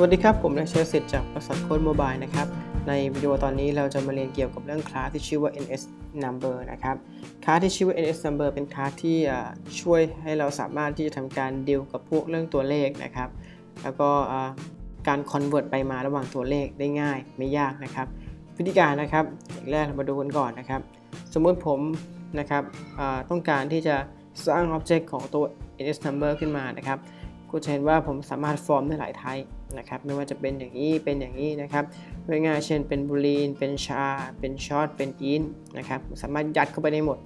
สวัสดีครับ ผมนายเชษสิทธิ์จากบริษัทโค้ดโมบายนะครับ ในวิดีโอตอนนี้เราจะมาเรียนเกี่ยวกับเรื่องคลาสที่ชื่อว่า NS number นะครับ คลาสที่ชื่อว่า NS number เป็นคลาสที่ช่วยให้เราสามารถที่จะทำการดีลกับพวกเรื่องตัวเลขนะครับ แล้วก็การ convert ไปมาระหว่างตัวเลขได้ง่ายไม่ยากนะครับ วิธีการนะครับอย่างแรกเรามาดูกันก่อนนะครับ สมมุติผมนะครับต้องการที่จะสร้าง object ของตัว NS number ขึ้นมานะครับ ก็จะเห็นว่าผมสามารถฟอร์มได้หลายไทป์นะครับไม่ว่าจะเป็นอย่างนี้เป็นอย่างนี้นะครับง่ายๆเช่นเป็นบูลีน เป็นชา เป็นช็อตเป็นอินนะครับสามารถยัดเข้าไปได้หมด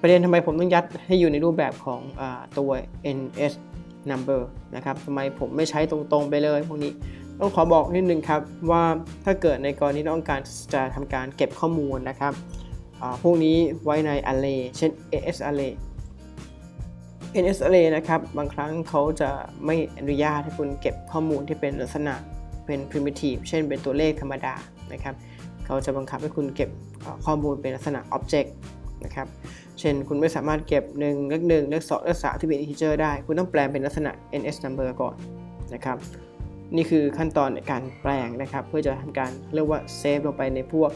ประเด็นทำไมผมต้องยัดให้อยู่ในรูปแบบของอตัว ns number นะครับทำไมผมไม่ใช้ตรงๆไปเลยพวกนี้ต้องขอบอกนิดนึงครับว่าถ้าเกิดในกรณีต้องการจะทำการเก็บข้อมูลนะครับพวกนี้ไว้ใน array เช่น as array NSA นะครับบางครั้งเขาจะไม่อนุญาตให้คุณเก็บข้อมูลที่เป็นลักษณะเป็น primitive เช่นเป็นตัวเลขธรรมดานะครับเขาจะบังคับให้คุณเก็บข้อมูลเป็นลักษณะ object นะครับเช่นคุณไม่สามารถเก็บ1เลข1เลข2เลข3ที่เป็น integer ได้ คุณต้องแปลงเป็นลักษณะ ns number ก่อนนะครับนี่คือขั้นตอนในการแปลงนะครับ เพื่อจะทำการเรียกว่า save ลงไปในพวก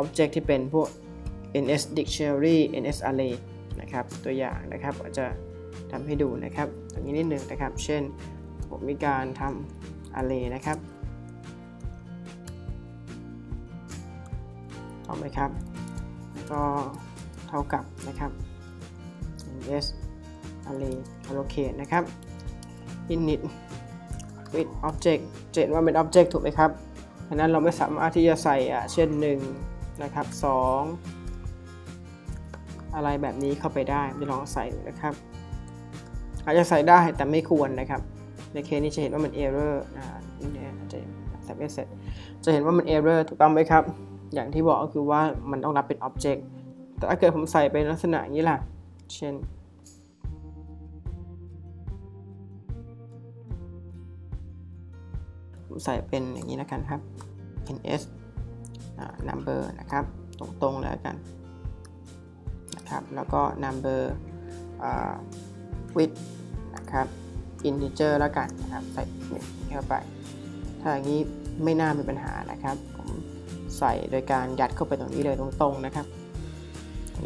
object ที่เป็นพวก ns dictionary ns array นะครับตัวอย่างนะครับอาจจะ ทำให้ดูนะครับ ตรงนี้นิดหนึ่งนะครับ เช่น ผมมีการทำ array นะครับถูกไหมครับ ก็เท่ากับนะครับ yes array allocate นะครับ init with object เจนว่าเป็น object ถูกไหมครับดังนั้นเราไม่สามารถที่จะใส่เช่น 1 นะครับ 2 อะไรแบบนี้เข้าไปได้ไม่ลองใส่นะครับ อาจจะใส่ได้แต่ไม่ควรนะครับ ในเคสนี้จะเห็นว่ามัน error อ่านี่จะใส่ไม่เสร็จจะเห็นว่ามัน error ถูกต้องไหมครับ อย่างที่บอกก็คือว่ามันต้องรับเป็น object แต่ถ้าเกิดผมใส่เป็นลักษณะอย่างนี้ล่ะ เช่นผมใส่เป็นอย่างนี้แล้วกันครับ ns number นะครับ ตรงๆแล้วกันนะครับ แล้วก็ number with นะครับ integer แล้วกันนะครับใส่เข้าไป ถ้าอย่างนี้ไม่น่ามีปัญหานะครับ ผมใส่โดยการยัดเข้าไปตรงนี้เลยตรงๆนะครับ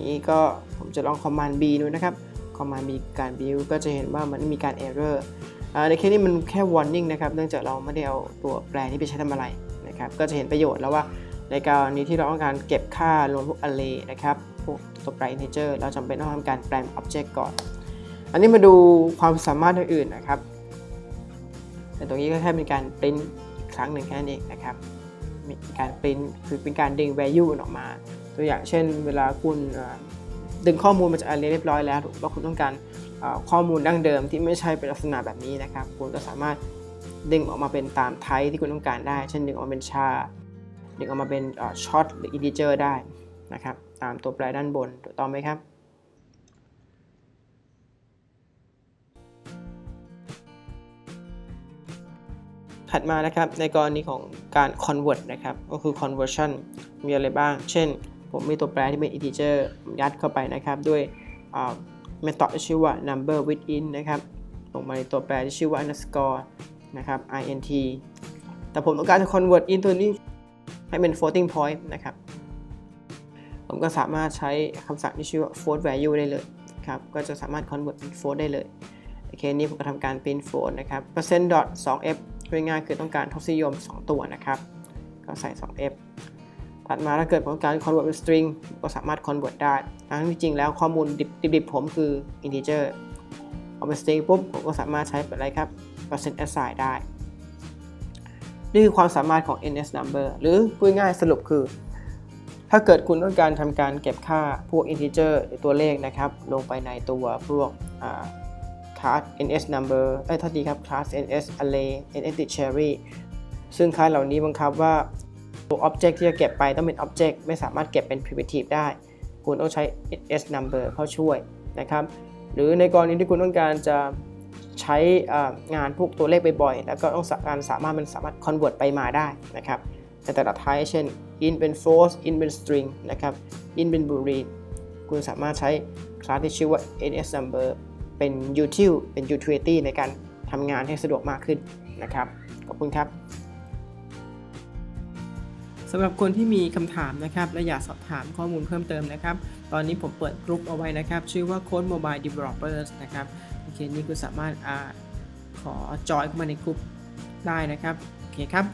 นี้ก็ผมจะลอง command b ดูนะครับ command b การ build ก็จะเห็นว่ามันมีการ error ในเคสนี้มันแค่ warning นะครับ เนื่องจากเราไม่ได้เอาตัวแปลนี้ไปใช้ทำอะไรนะครับ ก็จะเห็นประโยชน์แล้วว่าในการนี้ที่เราต้องการเก็บค่ารวมพวก array นะครับ พวกตัวแปล integer เราจำเป็นต้องทำการแปลง object ก่อน อันนี้มาดูความสามารถอื่นๆนะครับ แต่ตรงนี้ก็แค่เป็นการปริ้นครั้งหนึ่งแค่นั้นเองนะครับมีการปริ้นคือเป็นการดึง value ออกมา ตัวอย่างเช่น เวลาคุณดึงข้อมูลมาจาก array เรียบร้อยแล้วแล้วคุณต้องการข้อมูลดั้งเดิมที่ไม่ใช่เป็นลักษณะแบบนี้นะครับ คุณก็สามารถดึงออกมาเป็นตามไทป์ที่คุณต้องการได้ เช่นดึงออกมาเป็นชา ดึงออกมาเป็นช็อตหรือ integer ได้นะครับ ตามตัวแปรด้านบนถูกต้องไหมครับ ถัดมานะครับในกรณีของการ convert นะครับก็คือ conversion มีอะไรบ้าง เช่น ผมมีตัวแปรที่เป็น integer ยัดเข้าไปนะครับด้วย method ที่ชื่อว่า number within นะครับลงมาในตัวแปรที่ชื่อว่า underscore นะครับ int แต่ผมต้องการจะ convert in ตัวนี้ให้เป็น floating point นะครับ ผมก็สามารถใช้คำสั่งที่ชื่อว่า float value ได้เลยครับ ก็จะสามารถ convert เป็น float ได้เลย โอเค นี้ผมก็ทำการ print float นะครับ percent dot 2f ง่ายคือต้องการทศนิยม 2 ตัวนะครับ ก็ใส่ 2f ถัดมาถ้าเกิดต้องการ convert เป็น string ก็สามารถ convert ได้ทั้งที่จริงแล้วข้อมูลดิบๆผมคือ integer เอาเป็น string ปุ๊บผมก็สามารถใช้เป็นอะไรครับ percent assign ได้ นี่คือความสามารถของ ns number หรือพูดง่ายสรุปคือ ถ้าเกิดคุณต้องการทำการเก็บค่าพวก integer หรือตัวเลขนะครับ ลงไปในตัวพวก class ns number เอ้ยทัทีครับ class ns array ns dictionary ซึ่งค่าเหล่านี้บังคับว่าตัว object ที่จะเก็บไปต้องเป็น object ไม่สามารถเก็บเป็น primitive ได้ คุณต้องใช้ ns number เข้าช่วยนะครับ หรือในกรณีที่คุณต้องการจะใช้งานพวกตัวเลขบ่อยๆ แล้วก็ต้องการสามารถมันสามารถ convert ไปมาได้นะครับในแต่ละไทป์เช่น in เป็น false in เป็น string นะครับ in เป็น boolean คุณสามารถใช้คลาสที่ชื่อว่า ns number เป็น util เป็น utility ในการทำงานให้สะดวกมากขึ้นนะครับ ขอบคุณครับสำหรับคนที่มีคำถามนะครับและอยากสอบถามข้อมูลเพิ่มเติมนะครับ ตอนนี้ผมเปิดกลุ่มเอาไว้นะครับ ชื่อว่า Code Mobile Developers นะครับโอเคนี่คุณสามารถอขอจอยเข้ามาในกลุ่มได้นะครับ โอเคครับ